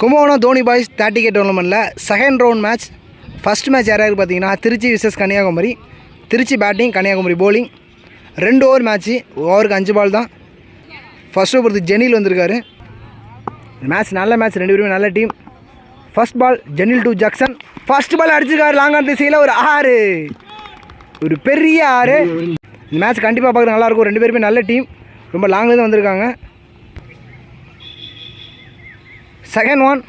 Kumbakonam Dhoni boys thirty K டோர்னமெண்ட்டில் second round match first match யாராவது பார்த்தீங்கன்னா Trichy versus Kanyakumari Trichy batting Kanyakumari bowling ரெண்டு over match ஓவருக்கு அஞ்சு பால் தான். First over ஜெனில் வந்திருக்காரு. மேட்ச் நல்ல மேட்ச் ரெண்டு பேருமே நல்ல team first ball Jenil to Jackson. First ball அடிச்சிருக்காரு லாங்கான் திசையில் ஒரு ஆறு. ஒரு பெரிய ஆறு. இந்த மேட்ச் கண்டிப்பாக பார்க்குறது நல்லாயிருக்கும் ரெண்டு பேருமே நல்ல டீம் ரொம்ப லாங்லேருந்து வந்திருக்காங்க. செகண்ட் ஒன்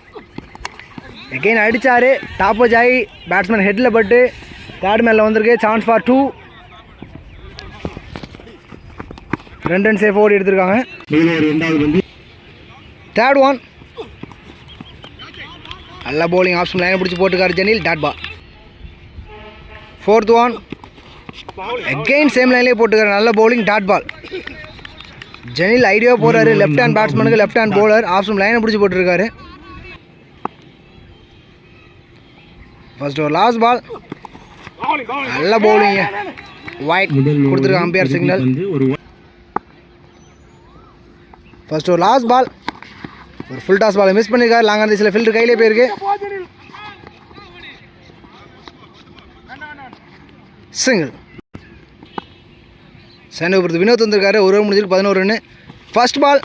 எகெயின் அடித்தார் டாப் ஆகி பேட்ஸ்மேன் ஹெட்டில் பட்டு தேர்ட் மேலில் வந்திருக்கு. சான்ஸ் ஃபார் டூ ரெண்டு ரன் சேஃப் ஓடி எடுத்திருக்காங்க. தேர்ட் ஒன் நல்ல போலிங் ஆப்ஷன் லைனை பிடிச்சி போட்டுக்காரு Jenil. Dot ball fourth one again same லைன்லேயே போட்டுக்காரு நல்ல bowling dot ball Jenil idea போறாரு. லெஃப்ட் ஹேண்ட் பேட்ஸ்மேனுக்கு லெஃப்ட் ஹேண்ட் bowler. ஆப்ஷன் லைனை பிடிச்சி போட்டுருக்காரு. ஃபர்ஸ்ட் ஒரு லாஸ்ட் பால் நல்ல bowling ஒயிட் கொடுத்துருக்காங்க அம்பையர் சிக்னல் ஃபர்ஸ்ட் ஒரு லாஸ்ட் பால் ஒரு ஃபுல் டாஸ் பால் மிஸ் பண்ணியிருக்காரு லாங் சில ஃபில்டர் கையிலே போயிருக்கு. சிங்கிள் சேனபுரத்து வினோத் வந்திருக்காரு. ஒரு over முடிஞ்சிருக்கு. பதினோரு run first ball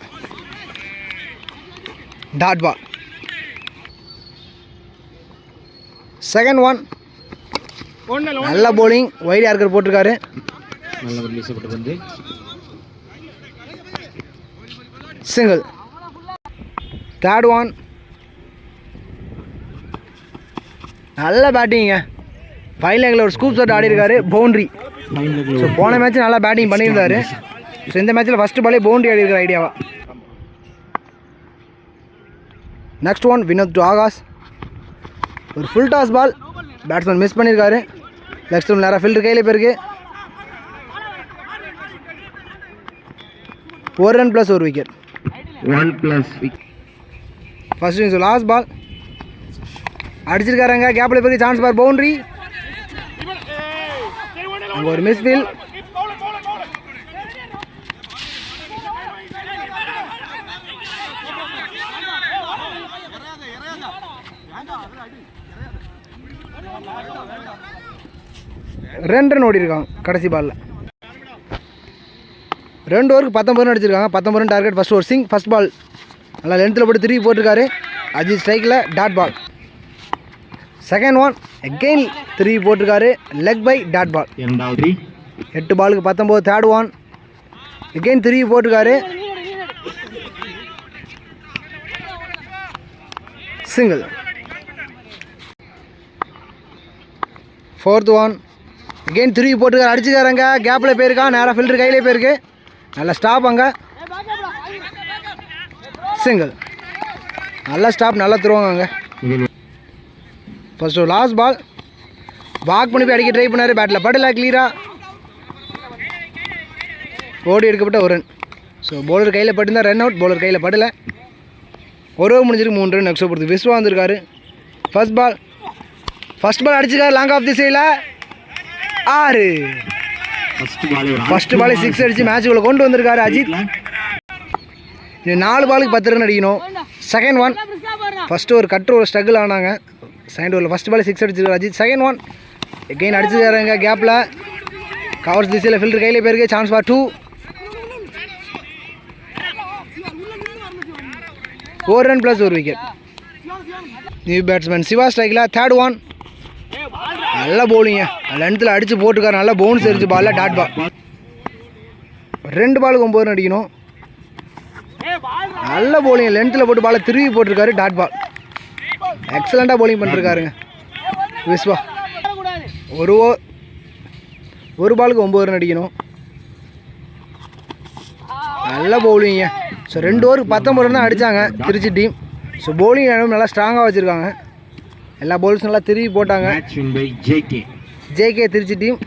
dot ball second one நல்ல bowling. வைட் யார்கர் போட்டிருக்காரு. சிங்கிள் தேர்ட் ஒன் நல்ல பேட்டிங்க ஃபைனல் ஒரு ஸ்கூப் ஷாட் ஆடி இருக்காரு பவுண்ட்ரி ஸோ போன மேட்ச் நல்லா பேட்டிங் பண்ணியிருந்தாரு. ஸோ இந்த மேட்ச்சில் ஃபஸ்ட்டு பாலே பவுண்ட்ரி ஆடி இருக்கிற ஐடியாவா next one Vinod to Akash ஒரு full toss ball batsman miss பண்ணியிருக்காரு நெக்ஸ்ட் ஒன் நேராக ஃபீல்டர் கையில் போயிருக்கு. ஒரு ரன் ப்ளஸ் ஒரு wicket one plus first last ball அடிச்சிருக்காருங்க. கேப்பில் போய் சான்ஸ் பார் பவுண்ட்ரி அங்கே ஒரு மிஸ் ஃபீல் ரெண்டு ரன் ஓடி இருக்காங்க கடைசி பாலில் ரெண்டு ஓவருக்கு பத்தொம்பது ரன் அடிச்சிருக்காங்க. பத்தொம்பது ரன் டார்கெட் ஃபர்ஸ்ட் ஒரு சிங் ஃபர்ஸ்ட் பால் நல்லா லென்த்தில் போட்டு திருப்பி போட்டிருக்காரு. அஜித் ஸ்ட்ரைக்கில் dot ball second one again திருப்பி போட்டிருக்காரு லெக் பை டாட் பால் இரண்டாவது எட்டு பாலுக்கு பத்தொம்போது தேர்ட் ஒன் அகெயின் திருப்பி போட்டிருக்காரு. சிங்கிள் ஃபோர்த் ஒன் அகெயின் திருப்பி போட்டுருக்காரு. அடிச்சுக்காரங்க. கேப்பில் போயிருக்கான். நேராக ஃபில்டர் கையிலே போயிருக்கு. நல்ல ஸ்டாப் அங்கே. சிங்கிள் நல்ல ஸ்டாப் நல்லா தருவாங்க அங்கே. ஒரு லாஸ்ட் பால் வாக் பண்ணி போய் அடிக்க ட்ரை பண்ணார். பேட்டில் படல கிளியராக ஓடி எடுக்கப்பட்ட ஒரு ரன் ஸோ பவுலர் கையில் பட்டுருந்தா ரன் அவுட் பவுலர் கையில் படலை. ஒரு over முடிஞ்சிருக்கு. மூணு ரன் நெக்ஸ்ட் பொறுத்து விஸ்வா வந்திருக்காரு ஃபர்ஸ்ட் பால் ஃபர்ஸ்ட் பால் அடிச்சிருக்காரு. லாங் ஆஃப் திசையில் ஆறு. ஃபர்ஸ்ட் பால் சிக்ஸ் அடித்து மேட்சுக்குள்ளே கொண்டு வந்திருக்காரு அஜித். நாலு பாலுக்கு பத்து ரன் அடிக்கணும். செகண்ட் ஒன் ஃபஸ்ட்டு ஒரு கட்டு ஒரு ஸ்ட்ரகிள் ஆனாங்க. செகண்ட் ஓவரில் ஃபஸ்ட் பால் சிக்ஸ் அடிச்சிருக்காரு அஜித் செகண்ட் ஒன் எகெயின் அடிச்சிருக்காருங்க கேப்பில் கவர்ஸ் திசையில் ஃபில்டர் கையில் போயிருக்கு. சான்ஸ் ஃபார் டூ ஒரு ரன் ப்ளஸ் ஒரு விக்கெட் நியூ பேட்ஸ்மேன் சிவா ஸ்ட்ரைக்கில் தேர்ட் ஒன் நல்ல பவுலிங்க லென்த்தில் அடித்து போட்டுக்கார் நல்லா பவுன்ஸ் எரிஞ்சு பாலில் டாட் பால் ரெண்டு பாலுக்கு ஒம்பது ரன் அடிக்கணும். நல்ல bowling லென்த்தில் போட்டு பாலை திருவி போட்டிருக்காரு. டாட் பால் எக்ஸலண்ட்டாக bowling பண்ணிருக்காருங்க. விஸ்வா. ஒரு ஓ ஒரு பாலுக்கு ஒம்பது ரன் அடிக்கணும். நல்ல பவுலிங்க ஸோ ரெண்டு ஓவருக்கு பத்தொம்பது ரன் தான் அடித்தாங்க திருச்சி டீம் ஸோ bowling நல்லா ஸ்ட்ராங்காக வச்சுருக்காங்க. எல்லா பவுல்ஸும் நல்லா திருப்பி போட்டாங்க. J K Trichy team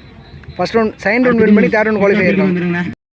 first round second round win பண்ணி தேர்ட் ரவுண்ட் குவாலிஃபை ஆயிருக்காங்க.